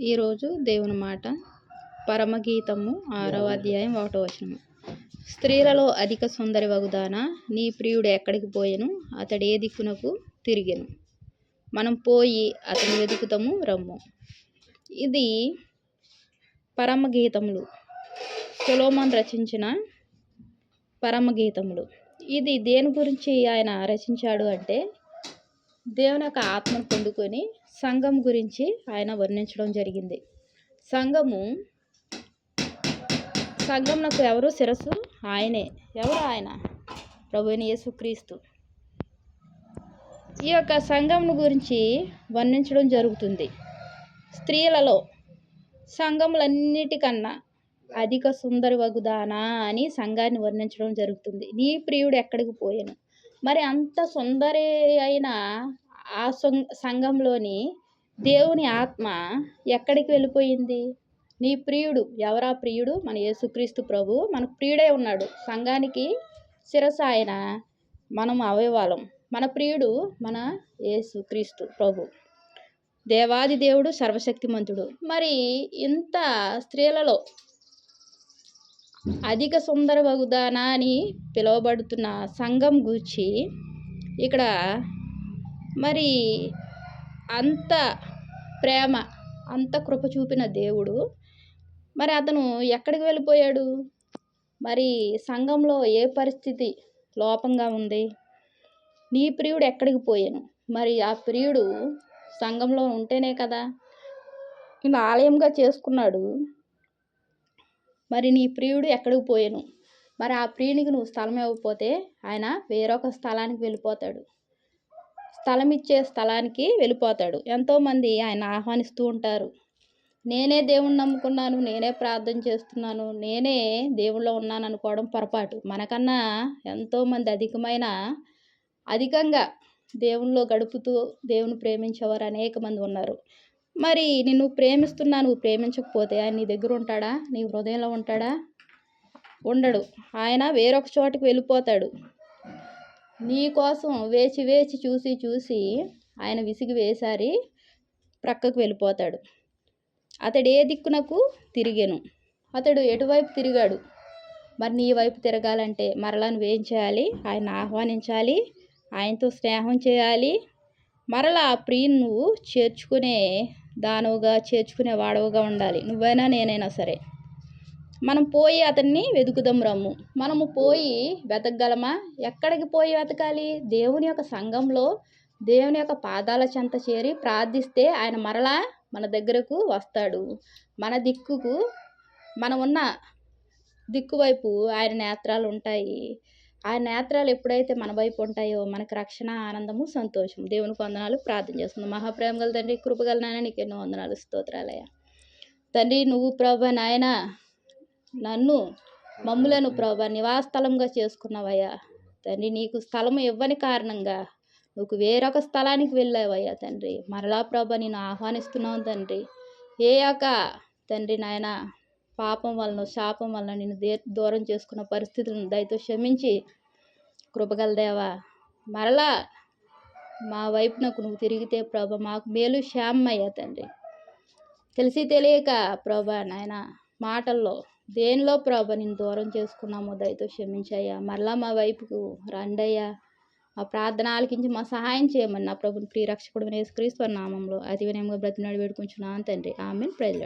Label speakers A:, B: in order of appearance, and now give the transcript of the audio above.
A: ఈరోజు దేవుని మాట. పరమగీతము ఆరవ అధ్యాయం ఒకటో వచనము స్త్రీలలో అధిక సుందరి వగుదాన నీ ప్రియుడు ఎక్కడికి పోయెను? అతడు ఏ దిక్కునకు తిరిగెను? మనం పోయి అతను వెతుకుతాము రమ్ము. ఇది పరమగీతములు. సులోమన్ రచించిన పరమగీతములు. ఇది దేని గురించి ఆయన రచించాడు అంటే దేవుని యొక్క ఆత్మను పొందుకొని సంఘం గురించి ఆయన వర్ణించడం జరిగింది. సంఘము సంఘం నాకు ఎవరు శిరస్సు? ఆయనే. ఎవరు ఆయన? ప్రభుని యేసుక్రీస్తు ఈ యొక్క సంఘం గురించి వర్ణించడం జరుగుతుంది. స్త్రీలలో సంఘములన్నిటికన్నా అధిక సుందరి వగుదానా అని సంఘాన్ని వర్ణించడం జరుగుతుంది. నీ ప్రియుడు ఎక్కడికి పోయాను? మరి అంత సుందరి అయిన ఆ సంఘంలోని దేవుని ఆత్మ ఎక్కడికి వెళ్ళిపోయింది? నీ ప్రియుడు ఎవరా ప్రియుడు? మన యేసుక్రీస్తు ప్రభు మన ప్రియుడే ఉన్నాడు. సంఘానికి శిరస ఆయన మనం అవయవాలం. మన ప్రియుడు మన యేసుక్రీస్తు ప్రభు. దేవాది దేవుడు సర్వశక్తిమంతుడు. మరి ఇంత స్త్రీలలో అధిక సుందర వగుదానా అని పిలువబడుతున్న సంఘం గూర్చి ఇక్కడ మరి అంత ప్రేమ అంత కృప చూపిన దేవుడు. మరి అతను ఎక్కడికి వెళ్ళిపోయాడు? మరి సంఘంలో ఏ పరిస్థితి లోపంగా ఉంది? నీ ప్రియుడు ఎక్కడికి పోయాను? మరి ఆ ప్రియుడు సంఘంలో ఉంటేనే కదా నేను ఆలయంగా చేసుకున్నాడు. మరి నీ ప్రియుడు ఎక్కడికి పోయాను? మరి ఆ ప్రియునికి నువ్వు స్థలం ఇవ్వకపోతే ఆయన వేరొక స్థలానికి వెళ్ళిపోతాడు. స్థలం ఇచ్చే స్థలానికి వెళ్ళిపోతాడు. ఎంతోమంది ఆయన ఆహ్వానిస్తూ ఉంటారు. నేనే దేవుణ్ణి నమ్ముకున్నాను నేనే ప్రార్థన చేస్తున్నాను నేనే దేవుళ్ళో ఉన్నాను అనుకోవడం పొరపాటు. మనకన్నా ఎంతోమంది అధికమైన అధికంగా దేవుల్లో గడుపుతూ దేవుని ప్రేమించేవారు అనేక మంది ఉన్నారు. మరి నిన్ను ప్రేమిస్తున్నా నువ్వు ప్రేమించకపోతే ఆయన నీ దగ్గర ఉంటాడా? నీ హృదయంలో ఉంటాడా? ఉండడు. ఆయన వేరొక చోటికి వెళ్ళిపోతాడు. నీ కోసం వేచి వేచి చూసి చూసి ఆయన విసిగి వేసారి ప్రక్కకు వెళ్ళిపోతాడు. అతడు ఏ దిక్కునకు తిరిగాను. అతడు ఎటువైపు తిరిగాడు? మరి నీ వైపు తిరగాలంటే మరలా నువ్వేం చేయాలి ఆయన ఆహ్వానించాలి ఆయనతో స్నేహం చేయాలి. మరలా ఆ ప్రియుని నువ్వు చేర్చుకునే దానువుగా చేర్చుకునే వాడవుగా ఉండాలి. నువ్వైనా నేనైనా సరే. మనం పోయి అతన్ని వెతుకుదాం రమ్ము. మనము పోయి వెతకగలమా? ఎక్కడికి పోయి వెతకాలి? దేవుని యొక్క సంఘంలో దేవుని యొక్క పాదాల చెంత చేరి ప్రార్థిస్తే ఆయన మరలా మన దగ్గరకు వస్తాడు. మన దిక్కుకు మనం ఉన్న దిక్కు వైపు ఆయన నేత్రాలు ఉంటాయి. ఆయన నేత్రాలు ఎప్పుడైతే మన వైపు ఉంటాయో మనకు రక్షణ ఆనందము సంతోషం. దేవుని వందనాలు. ప్రార్థన చేస్తుంది మహాప్రేమ గల తండ్రి కృపగల నాయన నీకు ఎన్నో వందనాలు. స్తోత్రాలయ తండ్రి నువ్వు ప్రభా నాయన నన్ను మమ్ములను ప్రభా నివాసస్థలంగా చేసుకున్నావయ్యా. తండ్రి నీకు స్థలం ఇవ్వని కారణంగా నువ్వు వేరొక స్థలానికి వెళ్ళావయ్యా తండ్రి. మరలా ప్రభా నేను ఆహ్వానిస్తున్నావు తండ్రి. ఏ యొక్క తండ్రి నాయన పాపం వలన శాపం వలన నేను దే దూరం చేసుకున్న పరిస్థితులను దయతో క్షమించి కృపగలదేవా మరలా మా వైపునకు నువ్వు తిరిగితే ప్రభ మాకు మేలు క్షేమయ్యా తండ్రి. తెలిసి తెలియక ప్రభా నాయన మాటల్లో దేనిలో ప్రభా నేను దూరం చేసుకున్నామో దయతో క్షమించయ్యా. మరలా మా వైపుకు రండయ్యా. మా ప్రార్థన ఆలకించి మా సహాయం చేయమని నా ప్రభుని ప్రియరక్షకుడు క్రీస్తు నామంలో అతి వినయంగా బ్రతినాడు వేడుకుంటున్నాను తండ్రి. ఆమె ప్రజలాడు